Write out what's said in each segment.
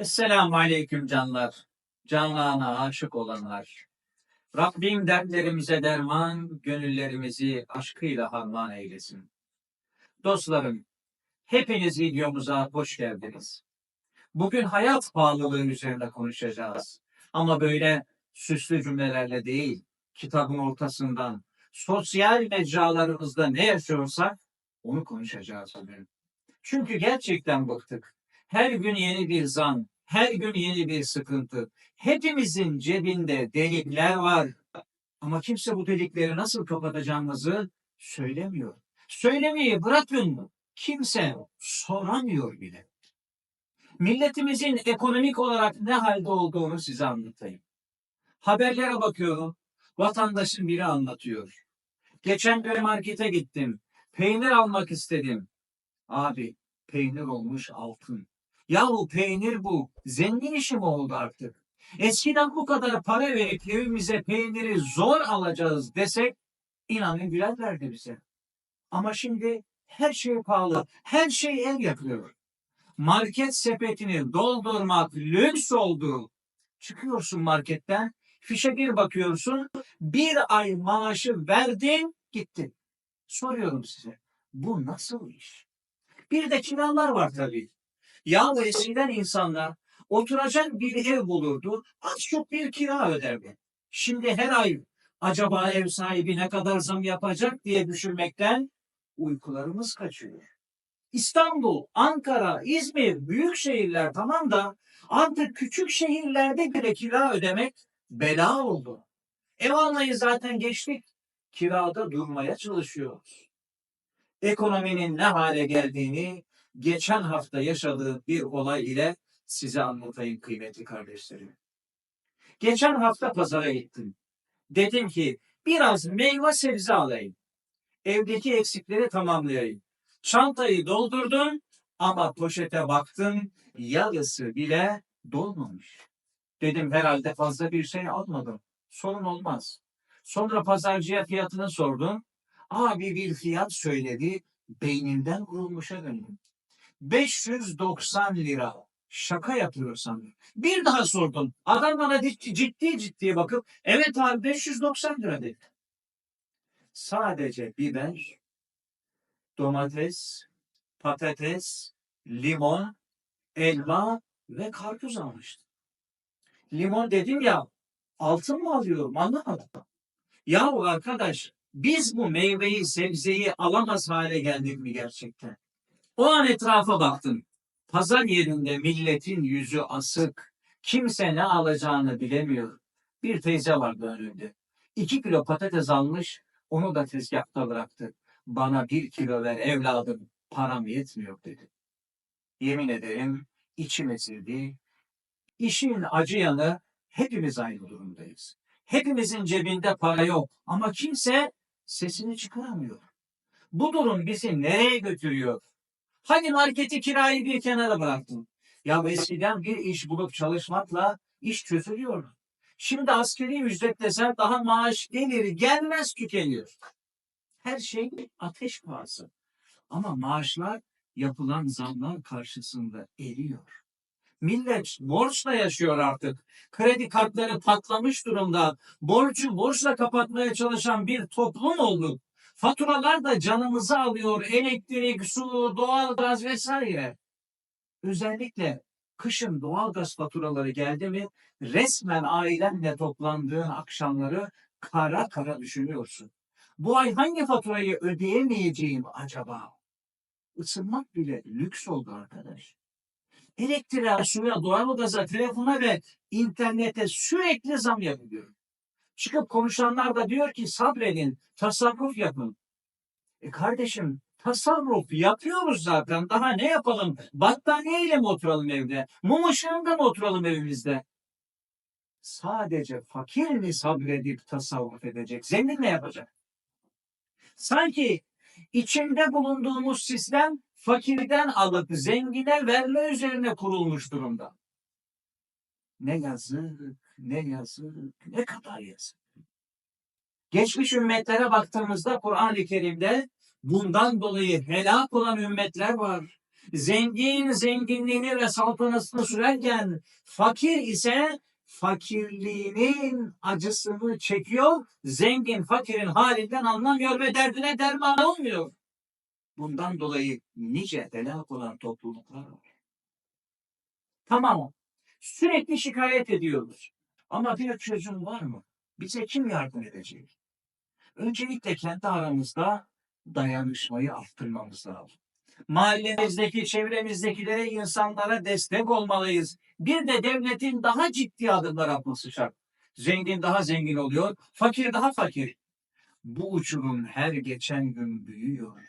Esselamu Aleyküm canlar, canlana aşık olanlar. Rabbim dertlerimize derman, gönüllerimizi aşkıyla harman eylesin. Dostlarım, hepiniz videomuza hoş geldiniz. Bugün hayat pahalılığı üzerine konuşacağız. Ama böyle süslü cümlelerle değil, kitabın ortasından, sosyal mecralarımızda ne yaşıyorsak onu konuşacağız bugün. Çünkü gerçekten bıktık. Her gün yeni bir zam, her gün yeni bir sıkıntı. Hepimizin cebinde delikler var. Ama kimse bu delikleri nasıl kapatacağımızı söylemiyor. Söylemeyi bırakın? Kimse soramıyor bile. Milletimizin ekonomik olarak ne halde olduğunu size anlatayım. Haberlere bakıyorum. Vatandaşın biri anlatıyor. Geçen gün markete gittim. Peynir almak istedim. Abi peynir olmuş altın. Yahu peynir bu. Zengin işi mi oldu artık? Eskiden bu kadar para verip evimize peyniri zor alacağız desek inanın gülerlerdi bize. Ama şimdi her şey pahalı. Her şey el yapıyor. Market sepetini doldurmak lüks oldu. Çıkıyorsun marketten, fişe bir bakıyorsun, bir ay maaşı verdin, gittin. Soruyorum size, bu nasıl iş? Bir de kiralar var tabii. Ya eskiden insanlar oturacak bir ev bulurdu, az çok bir kira öderdi. Şimdi her ay acaba ev sahibi ne kadar zam yapacak diye düşünmekten uykularımız kaçıyor. İstanbul, Ankara, İzmir, büyük şehirler tamam da artık küçük şehirlerde bile kira ödemek bela oldu. Ev almayı zaten geçtik. Kirada durmaya çalışıyoruz. Ekonominin ne hale geldiğini geçen hafta yaşadığım bir olay ile size anlatayım kıymetli kardeşlerim. Geçen hafta pazara gittim. Dedim ki biraz meyve sebze alayım. Evdeki eksikleri tamamlayayım. Çantayı doldurdum ama poşete baktım yarısı bile dolmamış. Dedim herhalde fazla bir şey almadım. Sorun olmaz. Sonra pazarcıya fiyatını sordum. Abi bir fiyat söyledi. Beynimden vurulmuşa döndüm. 590 lira. Şaka yapıyor sandım. Bir daha sordum. Adam bana ciddi ciddi, bakıp evet abi 590 lira dedi. Sadece biber, domates, patates, limon, elma ve karpuz almıştım. Limon dedim ya altın mı alıyorum anlamadım. Yahu arkadaş biz bu meyveyi sebzeyi alamaz hale geldik mi gerçekten? O an etrafa baktım. Pazar yerinde milletin yüzü asık. Kimse ne alacağını bilemiyor. Bir teyze vardı önünde. İki kilo patates almış, onu da tezgahta bıraktı. Bana bir kilo ver evladım, param yetmiyor dedi. Yemin ederim içim ezildi. İşin acı yanı hepimiz aynı durumdayız. Hepimizin cebinde para yok ama kimse sesini çıkaramıyor. Bu durum bizi nereye götürüyor? Hani marketi kirayı bir kenara bıraktın. Ya eskiden bir iş bulup çalışmakla iş çözülüyordu. Şimdi askeri ücret desen daha maaş gelir gelmez tükeniyor. Her şey ateş pahası. Ama maaşlar yapılan zamlar karşısında eriyor. Millet borçla yaşıyor artık. Kredi kartları patlamış durumda. Borcu borçla kapatmaya çalışan bir toplum olduk. Faturalar da canımızı alıyor. Elektrik, su, doğalgaz vesaire. Özellikle kışın doğalgaz faturaları geldi mi resmen ailenle toplandığın akşamları kara kara düşünüyorsun. Bu ay hangi faturayı ödeyemeyeceğim acaba? Isınmak bile lüks oldu arkadaş. Elektriğe, suya, doğalgaza, telefona ve internete sürekli zam yapılıyor. Çıkıp konuşanlar da diyor ki sabredin, tasarruf yapın. E kardeşim tasarruf yapıyoruz zaten. Daha ne yapalım? Battaniyeyle mi oturalım evde? Mum ışığında mı oturalım evimizde? Sadece fakir mi sabredip tasarruf edecek? Zengin ne yapacak? Sanki içinde bulunduğumuz sistem fakirden alıp zengine verme üzerine kurulmuş durumda. Ne yazık, ne yazık, ne kadar yazık. Geçmiş ümmetlere baktığımızda Kur'an-ı Kerim'de bundan dolayı helak olan ümmetler var. Zengin zenginliğini ve saltanatını sürerken fakir ise fakirliğinin acısını çekiyor. Zengin fakirin halinden anlamıyor ve derdine derman olmuyor. Bundan dolayı nice helak olan topluluklar var. Tamam. Sürekli şikayet ediyoruz. Ama bir çözüm var mı? Bize kim yardım edecek? Öncelikle kendi aramızda dayanışmayı arttırmamız lazım. Mahallemizdeki, çevremizdekilere, insanlara destek olmalıyız. Bir de devletin daha ciddi adımlar atması şart. Zengin daha zengin oluyor, fakir daha fakir. Bu uçurum her geçen gün büyüyor.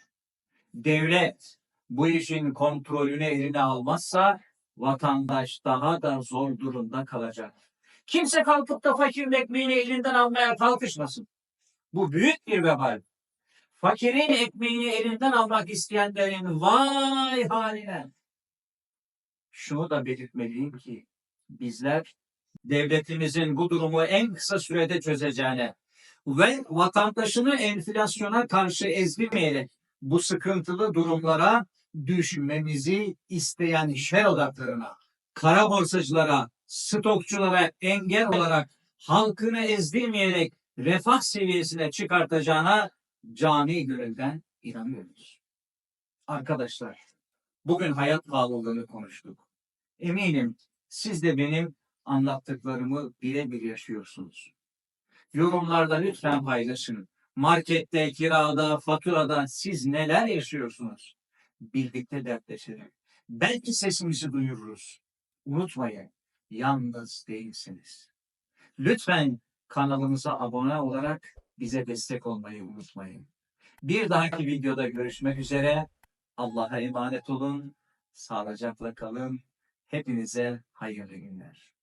Devlet bu işin kontrolünü eline almazsa vatandaş daha da zor durumda kalacak. Kimse kalkıp da fakirin ekmeğini elinden almaya kalkışmasın. Bu büyük bir vebal. Fakirin ekmeğini elinden almak isteyenlerin vay haline. Şunu da belirtmeliyim ki bizler devletimizin bu durumu en kısa sürede çözeceğine ve vatandaşını enflasyona karşı ezdirmeyerek bu sıkıntılı durumlara düşmemizi isteyen şer odaklarına, kara borsacılara, stokçulara engel olarak halkını ezdirmeyerek refah seviyesine çıkartacağına cani gönülden inanıyoruz. Arkadaşlar, bugün hayat pahalılığını konuştuk. Eminim siz de benim anlattıklarımı birebir yaşıyorsunuz. Yorumlarda lütfen paylaşın. Markette, kirada, faturada siz neler yaşıyorsunuz? Birlikte dertleşelim. Belki sesimizi duyururuz. Unutmayın, yalnız değilsiniz. Lütfen kanalımıza abone olarak bize destek olmayı unutmayın. Bir dahaki videoda görüşmek üzere. Allah'a emanet olun. Sağlıcakla kalın. Hepinize hayırlı günler.